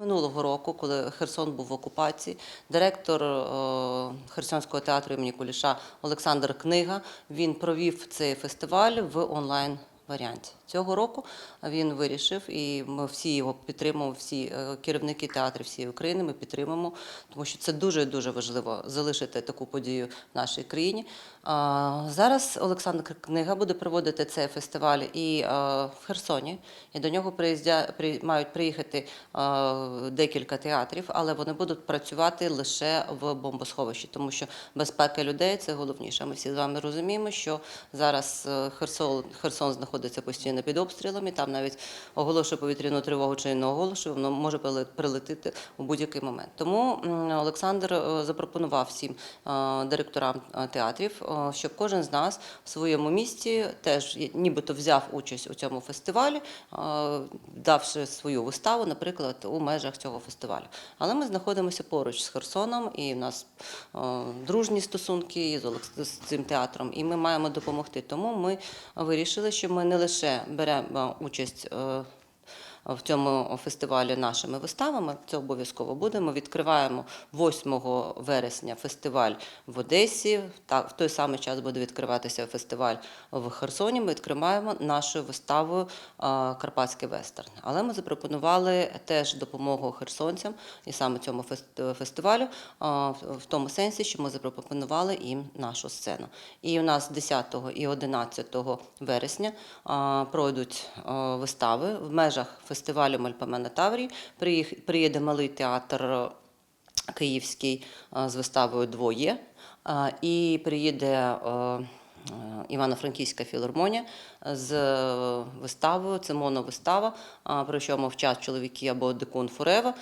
Минулого року, коли Херсон був в окупації, директор е, Херсонського театру імені Куліша Олександр Книга він провів цей фестиваль в онлайн. Варіанті цього року він вирішив, і ми всі його підтримуємо, всі е, керівники театрів всієї України. Ми підтримуємо, тому що це дуже дуже важливо залишити таку подію в нашій країні. Зараз Олександр Книга буде проводити цей фестиваль і е, в Херсоні, і до нього приїздя, мають приїхати е, декілька театрів, але вони будуть працювати лише в бомбосховищі, тому що безпека людей це головніше. Ми всі з вами розуміємо, що зараз Херсон, Херсон знаходиться постійно під обстрілами. Там навіть оголошує повітряну тривогу чи не оголошує, воно може прилетіти у будь-який момент. Тому Олександр е, запропонував всім е, директорам е, театрів, щоб кожен з нас в своєму місті теж нібито взяв участь у цьому фестивалі, давши свою виставу, наприклад, у межах цього фестивалю. Але ми знаходимося поруч з Херсоном, і в нас дружні стосунки з цим театром, і ми маємо допомогти. Тому ми вирішили, що ми не лише беремо участь. Е, в цьому фестивалі нашими виставами. Це обов'язково буде. Ми відкриваємо 8 вересня фестиваль в Одесі. Та в той самий час буде відкриватися фестиваль в Херсоні. Ми відкриваємо нашою виставою Карпатський вестерн. Але ми запропонували теж допомогу херсонцям і саме цьому фестивалю в в тому сенсі, що ми запропонували їм нашу сцену. І у нас 10 і 11 вересня пройдуть вистави в межах фестивалю Мальпомена Таврії. Таврі. Приїде малий театр е, київський з виставою Двоє. І приїде е, е, Івано-Франківська філармонія з е, виставою, це моновистава, про що час чоловіки або Декон Фурева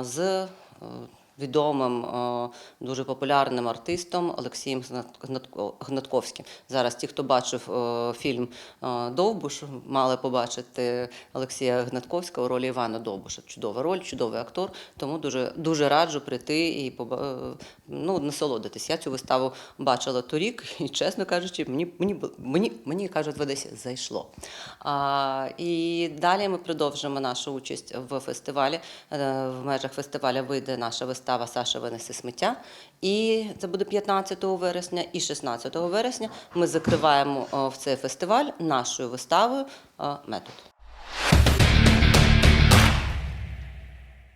з е, відомим, е, дуже популярним артистом Олексієм Гнатковським. Зараз ті, хто бачив е, фільм е, Довбуш, мали побачити Олексія Гнатковського у ролі Івана Довбуша. Чудова роль, чудовий актор. Тому дуже, дуже раджу прийти і ну, насолодитись. Я цю виставу бачила торік, і чесно кажучи, мені, мені, мені, мені кажуть, в зайшло. А, і далі ми продовжимо нашу участь в фестивалі. В межах фестивалю вийде наша вистава Саша винесе сміття. І це буде 15 вересня і 16 вересня. Ми закриваємо е, в цей фестиваль нашою виставою е, метод.